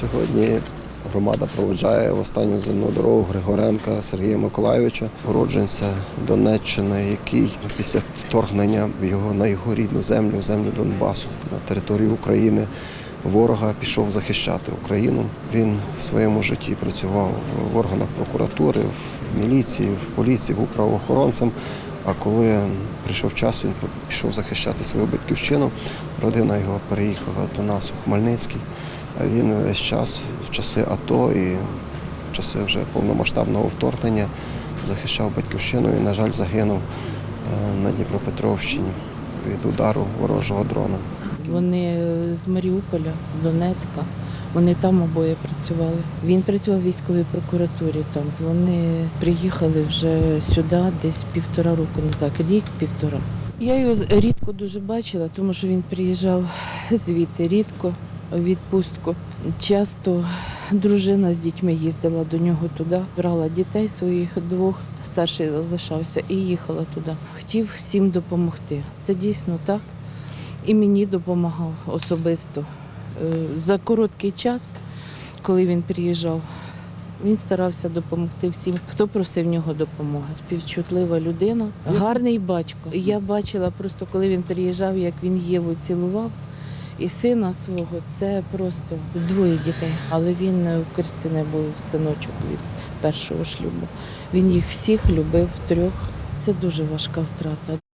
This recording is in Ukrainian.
Сьогодні громада проводжає в останню земну дорогу Григоренка Сергія Миколайовича, уродженця Донеччини, який після вторгнення в його на його рідну землю, землю Донбасу на території України. Ворога пішов захищати Україну. Він в своєму житті працював в органах прокуратури, в міліції, в поліції, був правоохоронцем. А коли прийшов час, він пішов захищати свою батьківщину. Родина його переїхала до нас у Хмельницький. Він весь час, в часи АТО і в часи вже повномасштабного вторгнення захищав батьківщину і, на жаль, загинув е, на Дніпропетровщині від удару ворожого дрона. Вони з Маріуполя, з Донецька. Вони там обоє працювали. Він працював в військовій прокуратурі. Там вони приїхали вже сюди десь півтора року назад, рік півтора. Я його рідко дуже бачила, тому що він приїжджав звідти рідко відпустку. Часто дружина з дітьми їздила до нього туди, брала дітей своїх двох, старший залишався і їхала туди. Хотів всім допомогти. Це дійсно так і мені допомагав особисто. Е, За короткий час, коли він приїжджав, він старався допомогти всім, хто просив нього допомоги. Співчутлива людина, гарний батько. Я бачила просто, коли він приїжджав, як він Єву цілував. І сина свого це просто двоє дітей. Але він е, у Кристини був синочок від першого шлюбу. Він їх всіх любив трьох. Це дуже важка втрата.